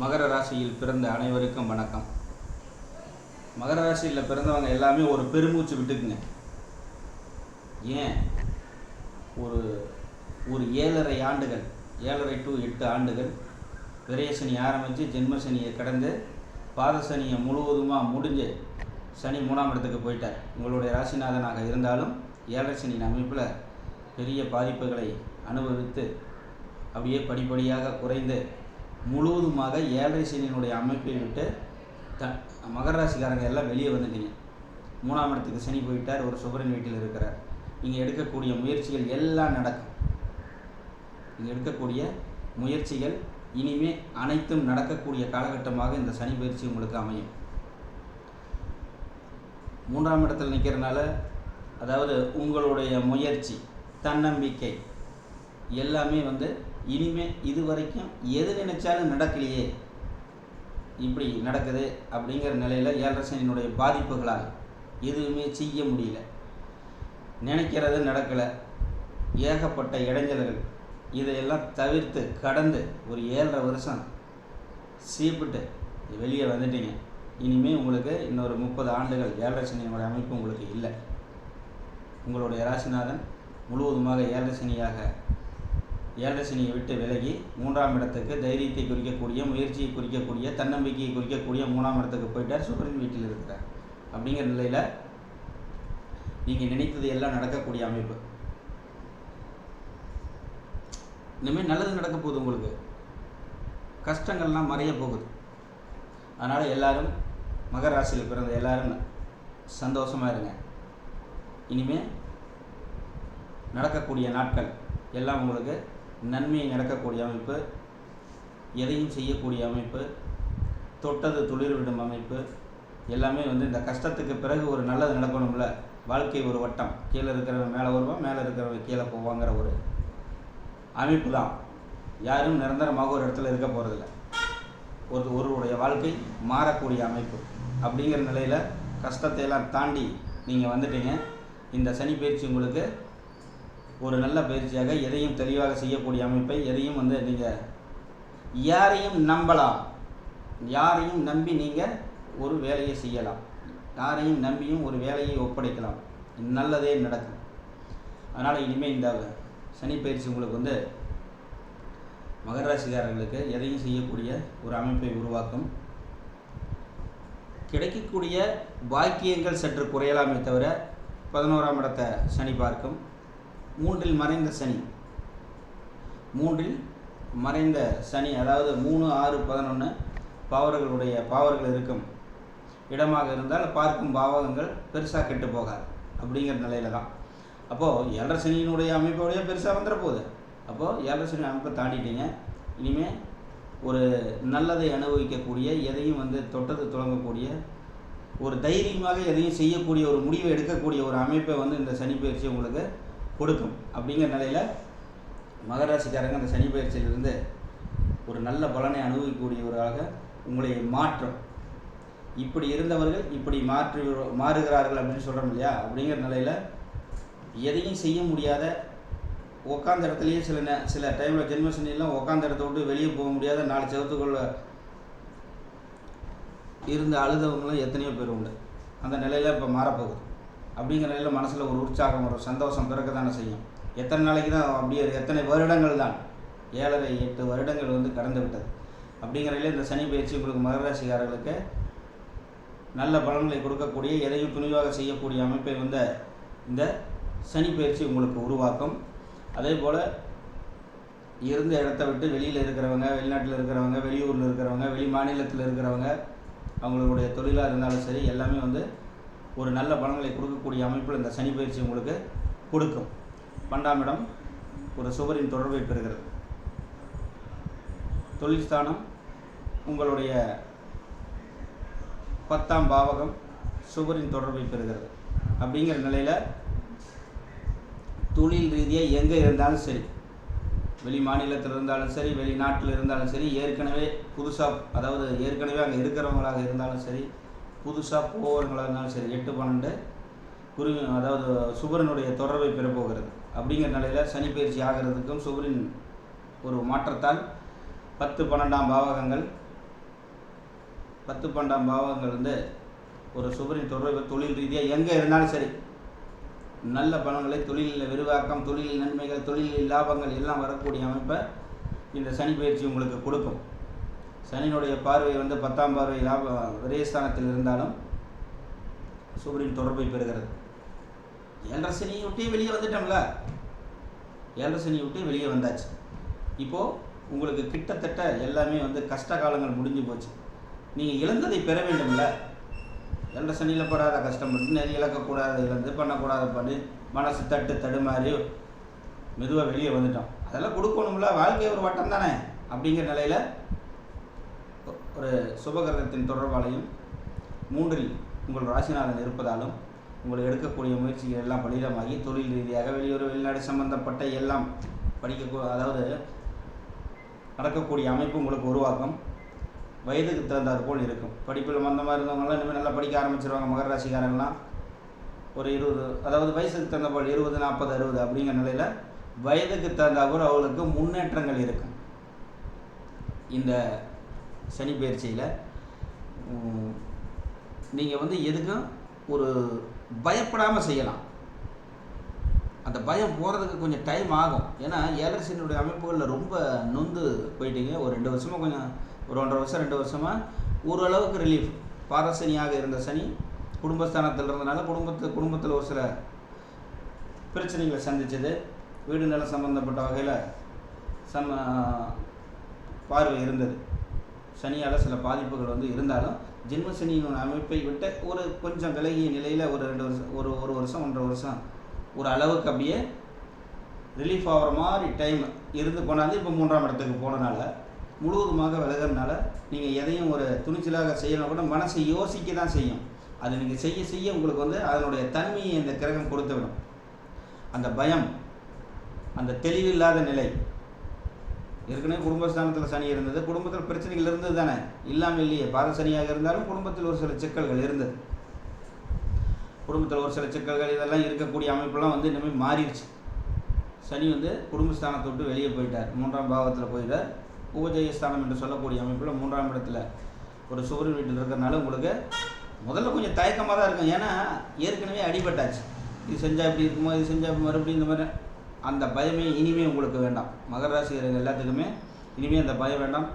மகர ராசியில் பிறந்த அனைவருக்கும் வணக்கம். மகர ராசியில் பிறந்தவங்க எல்லாமே ஒரு பெருமூச்சு விட்டுக்குங்க. ஏன்? ஒரு ஒரு ஏழரை ஆண்டுகள் ஏழரை டு எட்டு ஆண்டுகள் விரயசனி ஆரம்பித்து ஜென்மசனியை கடந்து பாதசனியை முழுவதுமாக முடிஞ்சு சனி மூணாம் இடத்துக்கு போயிட்டார். உங்களுடைய ராசிநாதனாக இருந்தாலும் ஏழரை சனியின் அமைப்பில் பெரிய பாதிப்புகளை அனுபவித்து அப்படியே படிப்படியாக குறைந்து முழுவதுமாக ஏழரை சனியினுடைய அமைப்பை விட்டு த மகர ராசிக்காரங்க எல்லாம் வெளியே வந்துட்டீங்க. மூணாம் இடத்துக்கு சனி போயிட்டார் ஒரு சுபரன் வீட்டில் இருக்கிறார். நீங்கள் எடுக்கக்கூடிய முயற்சிகள் எல்லாம் நடக்கும். நீங்கள் எடுக்கக்கூடிய முயற்சிகள் இனிமே அனைத்தும் நடக்கக்கூடிய காலகட்டமாக இந்த சனி பயிற்சி உங்களுக்கு அமையும். மூன்றாம் இடத்தில் நிற்கிறனால அதாவது உங்களுடைய முயற்சி தன்னம்பிக்கை எல்லாமே வந்து இனிமே இது வரைக்கும் எது நினைச்சாலும் நடக்கலையே. இப்படி நடக்குது அப்படிங்கிற நிலையில் ஏழரசனினுடைய பாதிப்புகளால் எதுவுமே செய்ய முடியல. நினைக்கிறது நடக்கலை. ஏகப்பட்ட இடைஞ்சல்கள் இதையெல்லாம் தவிர்த்து கடந்து ஒரு ஏழரை வருஷம் சீப்பிட்டு வெளியே வந்துட்டீங்க. இனிமே உங்களுக்கு இன்னொரு முப்பது ஆண்டுகள் ஏழரை சனியினுடைய அமைப்பு உங்களுக்கு இல்லை. உங்களுடைய ராசிநாதன் முழுவதுமாக ஏழரை சனியாக ஏழரை சனியை விட்டு விலகி மூன்றாம் இடத்துக்கு தைரியத்தை குறிக்கக்கூடிய முயற்சியை குறிக்கக்கூடிய தன்னம்பிக்கையை குறிக்கக்கூடிய மூணாம் இடத்துக்கு போயிட்டார் சுக்கரன் வீட்டில் இருக்கிறார். அப்படிங்கிற நிலையில் நீங்கள் நினைத்தது எல்லாம் நடக்கக்கூடிய அமைப்பு. இனிமேல் நல்லது நடக்க போகுது உங்களுக்கு. கஷ்டங்கள்லாம் மறைய போகுது. அதனால் எல்லாரும் மகர ராசியில் பிறந்த எல்லாரும் சந்தோஷமாக இருங்க. இனிமேல் நடக்கக்கூடிய நாட்கள் எல்லாம் உங்களுக்கு நன்மையை நடக்கக்கூடிய அமைப்பு எதையும் செய்யக்கூடிய அமைப்பு தொட்டது துளிர்விடும் அமைப்பு எல்லாமே வந்து இந்த கஷ்டத்துக்கு பிறகு ஒரு நல்லது நடக்கணும்ல. வாழ்க்கை ஒரு வட்டம். கீழே இருக்கிறவன் மேலே வருவான் மேலே இருக்கிறவன் கீழே போவாங்கிற ஒரு அமைப்பு தான். யாரும் நிரந்தரமாக ஒரு இடத்துல இருக்க போகிறதில்ல ஒரு ஒருவருடைய வாழ்க்கை மாறக்கூடிய அமைப்பு. அப்படிங்கிற நிலையில் கஷ்டத்தை எல்லாம் தாண்டி நீங்கள் வந்துட்டீங்க. இந்த சனி பயிற்சி உங்களுக்கு ஒரு நல்ல பயிற்சியாக எதையும் தெளிவாக செய்யக்கூடிய அமைப்பை எதையும் வந்து நீங்கள் யாரையும் நம்பலாம். யாரையும் நம்பி நீங்கள் ஒரு வேலையை செய்யலாம். யாரையும் நம்பியும் ஒரு வேலையை ஒப்படைக்கலாம். நல்லதே நடக்கும். அதனால் இனிமேல் இந்த சனி பயிற்சி உங்களுக்கு வந்து மகராசிக்காரர்களுக்கு எதையும் செய்யக்கூடிய ஒரு அமைப்பை உருவாக்கும். கிடைக்கக்கூடிய பாக்கியங்கள் சற்று குறையலாமே தவிர பதினோராம் இடத்தை சனி பார்க்கும். மூன்றில் மறைந்த சனி. மூன்றில் மறைந்த சனி அதாவது மூணு ஆறு பதினொன்று பாவர்களுடைய பாவர்கள் இருக்கும். இடமாக இருந்தால் பார்க்கும் பாவகங்கள் பெருசாக கெட்டு போகாது அப்படிங்கிற நிலையில தான். அப்போது ஏழரை சனியினுடைய அமைப்போடைய பெருசாக வந்துட போகுது. அப்போது ஏழரை சனி அமைப்பை தாண்டிட்டீங்க. இனிமேல் ஒரு நல்லதை அனுபவிக்கக்கூடிய எதையும் வந்து தொட்டது தொடங்கக்கூடிய ஒரு தைரியமாக எதையும் செய்யக்கூடிய ஒரு முடிவை எடுக்கக்கூடிய ஒரு அமைப்பை வந்து இந்த சனி பயிற்சி உங்களுக்கு கொடுக்கும். அப்படிங்கிற நிலையில் மகராசிக்காரங்க அந்த சனி பயிற்சியிலிருந்து ஒரு நல்ல பலனை அனுபவிக்கக்கூடியவராக உங்களை மாற்றும். இப்படி இருந்தவர்கள் இப்படி மாற்றி மாறுகிறார்கள் அப்படின்னு சொல்கிறோம் இல்லையா? அப்படிங்கிற நிலையில் எதையும் செய்ய முடியாத உட்காந்த இடத்துலையே சில நே சில டைமில் ஜென்மசனிலாம் உட்காந்த இடத்த விட்டு வெளியே போக முடியாத நாலு செவத்துக்குள்ள இருந்த அழுதவங்களும் எத்தனையோ பேர் உண்டு. அந்த நிலையில் இப்போ மாறப்போகுது. அப்படிங்கிற நிலையில் மனசில் ஒரு உற்சாகம் ஒரு சந்தோஷம் பிறக்க தானே செய்யும். எத்தனை நாளைக்கு தான் அப்படியே எத்தனை வருடங்கள் தான்? ஏழரை எட்டு வருடங்கள் வந்து கடந்து விட்டது. அப்படிங்கிறதில் இந்த சனி பயிற்சி உங்களுக்கு மகராசிக்காரர்களுக்கு நல்ல பலன்களை கொடுக்கக்கூடிய எதையும் துணிவாக செய்யக்கூடிய அமைப்பை வந்த இந்த சனி பயிற்சி உங்களுக்கு உருவாக்கும். அதே போல் இருந்த இடத்த விட்டு வெளியில் இருக்கிறவங்க வெளிநாட்டில் இருக்கிறவங்க வெளியூரில் இருக்கிறவங்க வெளி மாநிலத்தில் இருக்கிறவங்க அவங்களுடைய தொழிலாக இருந்தாலும் சரி எல்லாமே வந்து ஒரு நல்ல பலன்களை கொடுக்கக்கூடிய அமைப்பில் இந்த சனி பயிற்சி உங்களுக்கு கொடுக்கும். பன்னெண்டாம் இடம் ஒரு சுவரின் தொடர்பை பெறுகிறது. தொழில் ஸ்தானம் உங்களுடைய பத்தாம் பாவகம் சுவரின் தொடர்பை பெறுகிறது. அப்படிங்கிற நிலையில் தொழில் ரீதியாக எங்கே இருந்தாலும் சரி வெளி மாநிலத்தில் இருந்தாலும் சரி வெளிநாட்டில் இருந்தாலும் சரி ஏற்கனவே புதுசாக அதாவது ஏற்கனவே அங்கே இருக்கிறவங்களாக இருந்தாலும் சரி புதுசாக போகிறவங்களாக இருந்தாலும் சரி எட்டு பன்னெண்டு குரு அதாவது சுபரனுடைய தொடர்பை பெறப்போகிறது. அப்படிங்கிற நிலையில் சனி பயிற்சி ஆகிறதுக்கும் சுபரின் ஒரு மாற்றத்தால் பத்து பன்னெண்டாம் பாவகங்கள் பத்து பன்னெண்டாம் பாவகங்கள் வந்து ஒரு சுபரின் தொடர்பு தொழில் ரீதியாக எங்கே இருந்தாலும் சரி நல்ல பணங்களை தொழிலில் விரிவாக்கம் தொழிலில் நன்மைகள் தொழிலில் லாபங்கள் எல்லாம் வரக்கூடிய அமைப்பை இந்த சனி பயிற்சி உங்களுக்கு கொடுக்கும். சனியினுடைய பார்வை வந்து பத்தாம் பார்வை லாப விரயஸ்தானத்தில் இருந்தாலும் சூரியன் தொடர்பை பெறுகிறது. ஏழரை சனியை விட்டே வெளியே வந்துட்டோம்ல? ஏழரை சனியை விட்டு வெளியே வந்தாச்சு. இப்போது உங்களுக்கு கிட்டத்தட்ட எல்லாமே வந்து கஷ்ட காலங்கள் முடிஞ்சு போச்சு. நீங்கள் இழந்ததை பெற வேண்டும்ல? ஏழரை சனியில் படாத கஷ்டப்பட்டு நிறைய இழக்கக்கூடாது இழந்து பண்ணக்கூடாது பண்ணி மனசு தட்டு தடுமாறி மெதுவாக வெளியே வந்துட்டோம். அதெல்லாம் கொடுக்கணும்ல? வாழ்க்கை ஒரு வட்டம் தானே அப்படிங்கிற நிலையில் ஒரு சுபகிரகத்தின் தொடர்பாலையும் மூன்றில் உங்கள் ராசிநாதன் இருப்பதாலும் உங்கள் எடுக்கக்கூடிய முயற்சிகள் எல்லாம் பலிதமாகி தொழில் ரீதியாக வெளியூர் வெளிநாடு சம்பந்தப்பட்ட எல்லாம் படிக்க அதாவது நடக்கக்கூடிய அமைப்பு உங்களுக்கு உருவாக்கும். வயதுக்கு தகுந்தாற் போல் இருக்கும். படிப்பில் மந்தமாக இருந்தவங்களாம் இனிமேல் நல்லா படிக்க ஆரம்பிச்சிருவாங்க மகர ராசிக்காரங்களாம் ஒரு இருபது அதாவது வயசுக்கு தகுந்த போல் இருபது நாற்பது அறுபது அப்படிங்கிற நிலையில் வயதுக்கு தகுந்த அவர்களுக்கு முன்னேற்றங்கள் இருக்கும். இந்த சனி பயிற்சியில் நீங்கள் வந்து எதுக்கும் ஒரு பயப்படாமல் செய்யலாம். அந்த பயம் போகிறதுக்கு கொஞ்சம் டைம் ஆகும். ஏன்னா ஏழரசனுடைய அமைப்புகளில் ரொம்ப நொந்து போயிட்டீங்க. ஒரு ரெண்டு வருஷமாக கொஞ்சம் ஒரு ஒன்றரை வருஷம் ரெண்டு வருஷமாக ஓரளவுக்கு ரிலீஃப் பாரசனியாக இருந்த சனி குடும்பஸ்தானத்தில் இருந்தனால குடும்பத்து குடும்பத்தில் ஒரு சில பிரச்சனைகளை சந்தித்தது வீடு நிலம் சம்மந்தப்பட்ட வகையில் சம பார்வை இருந்தது. சனியால் சில பாதிப்புகள் வந்து இருந்தாலும் ஜென்ம சனியின் அமைப்பை விட்டு ஒரு கொஞ்சம் விலகிய நிலையில் ஒரு ரெண்டு வருஷம் ஒரு ஒரு வருஷம் ஒன்றரை வருஷம் ஒரு அளவுக்கு அப்படியே ரிலீஃப் ஆகிற மாதிரி டைம் இருந்து போனாலும் இப்போ மூன்றாம் இடத்துக்கு போனனால முழுவதுமாக விலகிறதுனால நீங்கள் எதையும் ஒரு துணிச்சலாக செய்யணும் கூட மனசை யோசிக்க தான் செய்யும். அது நீங்கள் செய்ய செய்ய உங்களுக்கு வந்து அதனுடைய தன்மையை இந்த கிரகம் கொடுத்து விடும். அந்த பயம் அந்த தெளிவில்லாத நிலை ஏற்கனவே குடும்பஸ்தானத்தில் சனி இருந்தது. குடும்பத்தில் பிரச்சனைகள் இருந்தது தானே? இல்லாமல் இல்லையே. பாத சனியாக இருந்தாலும் குடும்பத்தில் ஒரு சில சிக்கல்கள் இருந்தது. குடும்பத்தில் ஒரு சில சிக்கல்கள் இதெல்லாம் இருக்கக்கூடிய அமைப்பெல்லாம் வந்து இனிமேல் மாறிடுச்சு. சனி வந்து குடும்பஸ்தானத்தை விட்டு வெளியே போயிட்டார். மூன்றாம் பாவத்தில் போயிட்டார் உபஜயஸ்தானம் என்று சொல்லக்கூடிய அமைப்பில் மூன்றாம் இடத்துல ஒரு சுவர் வீட்டில் இருக்கிறனால உங்களுக்கு முதல்ல கொஞ்சம் தயக்கமாக தான் இருக்கும். ஏன்னா ஏற்கனவே அடிபட்டாச்சு. இது செஞ்சால் இப்படி இருக்குமோ இது செஞ்சால் மறுபடியும் இந்த மாதிரி அந்த பயமே இனிமே உங்களுக்கு வேண்டாம். மகர ராசிகள் எல்லாத்துக்குமே இனிமேல் அந்த பயம் வேண்டாம்.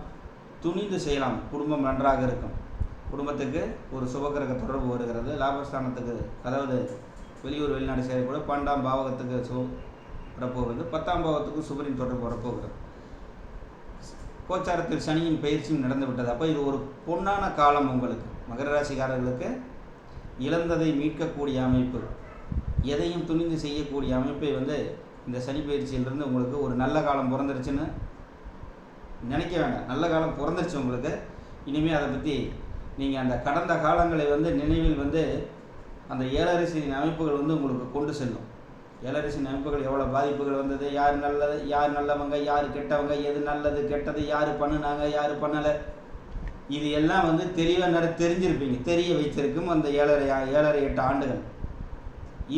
துணிந்து செய்யலாம். குடும்பம் நன்றாக இருக்கும். குடும்பத்துக்கு ஒரு சுபகிரக தொடர்பு வருகிறது. லாபஸ்தானத்துக்கு அதாவது வெளியூர் வெளிநாடு செய்யக்கூட பன்னெண்டாம் பாவகத்துக்கு சு வரப்போகிறது. பத்தாம் பாவத்துக்கு சுபரின் தொடர்பு வரப்போகிறது. கோச்சாரத்தில் சனியின் பயிற்சியும் நடந்து விட்டது. அப்போ இது ஒரு பொன்னான காலம் உங்களுக்கு. மகர ராசிக்காரர்களுக்கு இழந்ததை மீட்கக்கூடிய அமைப்பு. எதையும் துணிந்து செய்யக்கூடிய அமைப்பை வந்து இந்த சனி பயிற்சியிலிருந்து உங்களுக்கு ஒரு நல்ல காலம் பிறந்துருச்சுன்னு நினைக்க வேண்டாம். நல்ல காலம் பிறந்துருச்சு உங்களுக்கு. இனிமேல் அதை பற்றி நீங்கள் அந்த கடந்த காலங்களை வந்து நினைவில் வந்து அந்த ஏழரசின் அமைப்புகள் வந்து உங்களுக்கு கொண்டு செல்லும். ஏழரசின் அமைப்புகள் எவ்வளோ பாதிப்புகள் வந்தது? யார் நல்லது? யார் நல்லவங்க? யார் கெட்டவங்க? எது நல்லது கெட்டது? யார் பண்ணுனாங்க? யார் பண்ணலை? இது எல்லாம் வந்து தெளிவாக நிறைய தெரிஞ்சிருப்பீங்க. தெரிய வைத்திருக்கும் அந்த ஏழரை ஏழரை எட்டு ஆண்டுகள்.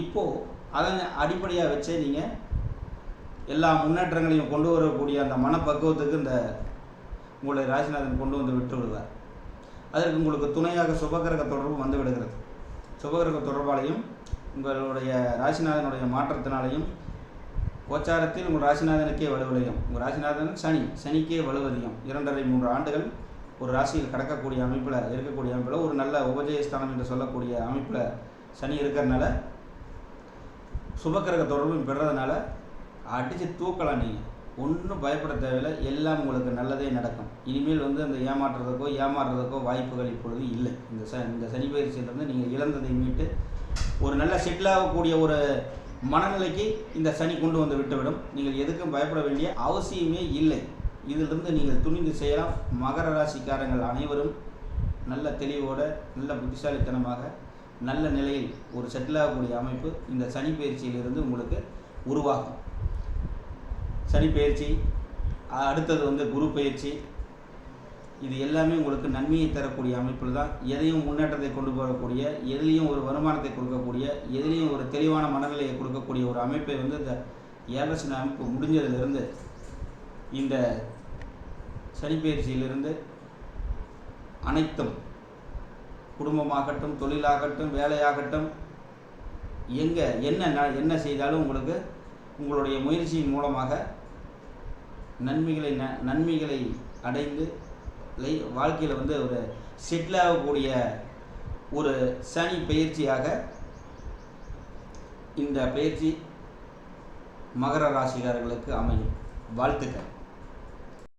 இப்போது அதன் அடிப்படையாக வச்சே நீங்கள் எல்லா முன்னேற்றங்களையும் கொண்டு வரக்கூடிய அந்த மனப்பக்குவத்துக்கு இந்த உங்களுடைய ராசிநாதன் கொண்டு வந்து விட்டு விடுவார். அதற்கு உங்களுக்கு துணையாக சுபகிரக தொடர்பு வந்து விடுகிறது. சுபகிரக தொடர்பாலையும் உங்களுடைய ராசிநாதனுடைய மாற்றத்தினாலையும் கோச்சாரத்தில் உங்கள் ராசிநாதனுக்கே வலுவலையும் உங்கள் ராசிநாதன் சனி சனிக்கே வலுவதியும். இரண்டரை மூன்று ஆண்டுகள் ஒரு ராசியில் கடக்கக்கூடிய அமைப்பில் இருக்கக்கூடிய அமைப்பில் ஒரு நல்ல உபஜயஸ்தானம் என்று சொல்லக்கூடிய அமைப்பில் சனி இருக்கிறதுனால சுபக்கிரக தொடர்பும் பெறதுனால அடித்து தூக்கலாம் நீங்கள் ஒன்றும் பயப்பட தேவையில்லை. எல்லாம் உங்களுக்கு நல்லதே நடக்கும். இனிமேல் வந்து அந்த ஏமாற்றுறதுக்கோ ஏமாறுறதுக்கோ வாய்ப்புகள் இப்பொழுது இல்லை. இந்த ச இந்த சனி பயிற்சியிலிருந்து நீங்கள் இழந்ததை மீட்டு ஒரு நல்ல செட்டிலாகக்கூடிய ஒரு மனநிலைக்கு இந்த சனி கொண்டு வந்து விட்டுவிடும். நீங்கள் எதுக்கும் பயப்பட வேண்டிய அவசியமே இல்லை. இதிலிருந்து நீங்கள் துணிந்து செய்யலாம். மகர ராசிக்காரங்கள் அனைவரும் நல்ல தெளிவோட நல்ல புத்திசாலித்தனமாக நல்ல நிலையில் ஒரு செட்டில் ஆகக்கூடிய அமைப்பு இந்த சனி பயிற்சியிலிருந்து உங்களுக்கு உருவாகும். சனி பயிற்சி அடுத்தது வந்து குரு பயிற்சி இது எல்லாமே உங்களுக்கு நன்மையை தரக்கூடிய அமைப்பில் தான். எதையும் முன்னேற்றத்தை கொண்டு போகக்கூடிய எதுலேயும் ஒரு வருமானத்தை கொடுக்கக்கூடிய எதுலேயும் ஒரு தெளிவான மனநிலையை கொடுக்கக்கூடிய ஒரு அமைப்பை வந்து இந்த ஏழரசன அமைப்பு முடிஞ்சதுலேருந்து இந்த சனிப்பயிற்சியிலிருந்து அனைத்தும் குடும்பமாகட்டும் தொழிலாகட்டும் வேலையாகட்டும் எங்கே என்ன என்ன செய்தாலும் உங்களுக்கு உங்களுடைய முயற்சியின் மூலமாக நன்மைகளை ந நன்மைகளை அடைந்து லை வாழ்க்கையில் வந்து ஒரு செட்டில் ஆகக்கூடிய ஒரு சனி பயிற்சியாக இந்த பயிற்சி மகர ராசிக்காரர்களுக்கு அமையும். வாழ்த்துக்கள்.